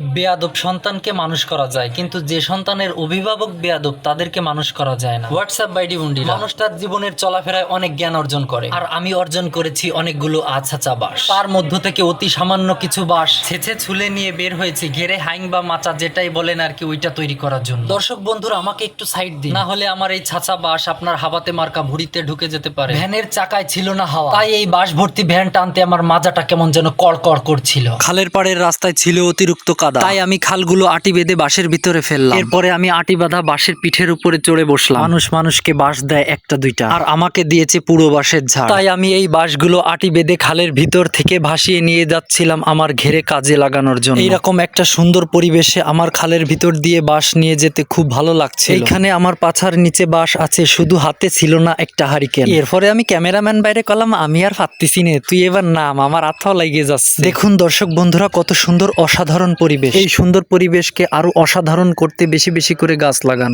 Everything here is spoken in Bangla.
বেয়াদব সন্তানকে মানুষ করা যায় কিন্তু যে সন্তানের অভিভাবক বেয়াদব তাদেরকে মানুষ করা যায় না। হোয়াটসঅ্যাপ বাইডি বুন্ডি মানুষ তার জীবনের চলাফেরায় অনেক জ্ঞান অর্জন করে। আর আমি অর্জন করেছি অনেকগুলো আছাচা বাস তার মধ্য থেকে অতি সামান্য কিছু বাস ছেছে ছুলে নিয়ে বের হয়েছে ঘেরে হাইং বা মাচা যেটাই বলেন আর কি ওইটা তৈরি করার জন্য। দর্শক বন্ধুরা আমাকে একটু সাইড দিন। না হলে আমার এই ছাঁচা বাস আপনার হাবাতে মার্কা ভুড়িতে ঢুকে যেতে পারে। ভ্যানের চাকায় ছিল না হাওয়া। তাই এই বাস ভর্তি ভ্যান টানতে আমার মাজাটা কেমন যেন কড়কড় করছিল। খালের পাড়ের রাস্তায় ছিল অতিরিক্ত কাদা। তাই আমি খালগুলো আটি বেঁধে বাঁশের ভিতরে ফেললাম। এরপরে আমি আটি বাঁধা বাঁশের পিঠের উপরে চড়ে বসলাম। মানুষ মানুষকে বাঁশ দেয় একটা দুইটা। আর আমাকে দিয়েছে পুরো বাঁশের ঝাড়। তাই আমি এই বাঁশগুলো আটি বেঁধে খালের ভিতর থেকে ভাসিয়ে নিয়ে যাচ্ছিলাম আমার ঘেরে কাজে লাগানোর জন্য। এইরকম একটা সুন্দর পরিবেশে আমার খালের ভিতর দিয়ে বাঁশ নিয়ে যেতে খুব ভালো লাগছে এখানে আমার পাছার নিচে বাঁশ আছে শুধু হাতে ছিল না একটা হারিকেন। এরপরে আমি ক্যামেরাম্যান বাইরে কলাম আমি আর পারতেছি নে তুই এবার নাম আমার আত্মাও লাগিয়ে যাচ্ছে। দেখুন দর্শক বন্ধুরা কত সুন্দর অসাধারণ পরিবেশ। এই সুন্দর পরিবেশকে আরও অসাধারণ করতে বেশি বেশি করে গাছ লাগান।